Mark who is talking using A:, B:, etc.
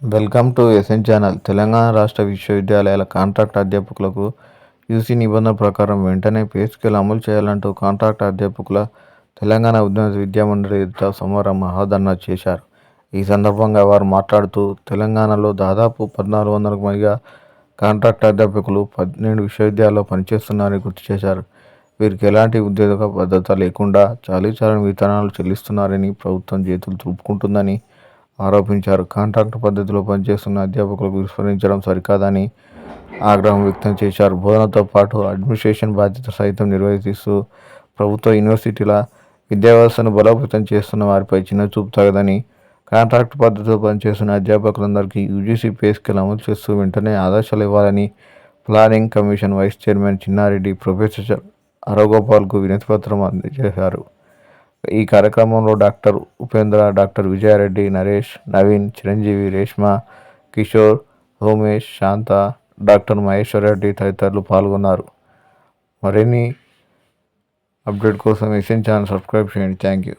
A: Welcome to SN channel. Telangana రాష్ట్ర విశ్వవిద్యాలయాల contract అధ్యాపకులకు యూసీ నిబంధన ప్రకారం వెంటనే పే స్కేల్ అమలు చేయాలంటూ కాంట్రాక్ట్ అధ్యాపకుల తెలంగాణ ఉద్యమ విద్యామండలి ఎదుట సోమవారం మహాధర్నా చేశారు. ఈ సందర్భంగా వారు మాట్లాడుతూ తెలంగాణలో దాదాపు పద్నాలుగు వందలకు పైగా కాంట్రాక్ట్ అధ్యాపకులు పన్నెండు విశ్వవిద్యాలయాల్లో పనిచేస్తున్నారని గుర్తు చేశారు. వీరికి ఎలాంటి ఉద్యోగ భద్రత లేకుండా చాలీ చాలని వేతనాలు చెల్లిస్తున్నారని ప్రభుత్వం చేతులు చూపుకుంటుందని ఆరోపించారు. కాంట్రాక్ట్ పద్ధతిలో పనిచేస్తున్న అధ్యాపకులకు విస్మరించడం సరికాదని ఆగ్రహం వ్యక్తం చేశారు. బోధనతో పాటు అడ్మినిస్ట్రేషన్ బాధ్యత సైతం నిర్వహిస్తూ ప్రభుత్వ యూనివర్సిటీల విద్యా వ్యవస్థను బలోపేతం చేస్తున్న వారిపై చిన్న చూపు తగదని కాంట్రాక్ట్ పద్ధతిలో పనిచేస్తున్న అధ్యాపకులందరికీ యూజీసీ పే స్కేల్ అమలు చేస్తూ వెంటనే ఆదేశాలు ఇవ్వాలని planning commission vice chairman Chinna Reddy professor అరగోపాల్కు వినతిపత్రం అందజేశారు. ఈ కార్యక్రమంలో doctor Upendra doctor Vijaya Reddy Naresh Naveen Chiranjeevi Reshma Kishore Somesh Shanta doctor Maheshwara Reddy తదితరులు పాల్గొన్నారు. మరిన్ని అప్డేట్ కోసం ఎస్ఎన్ ఛానల్ సబ్స్క్రైబ్ చేయండి. Thank you.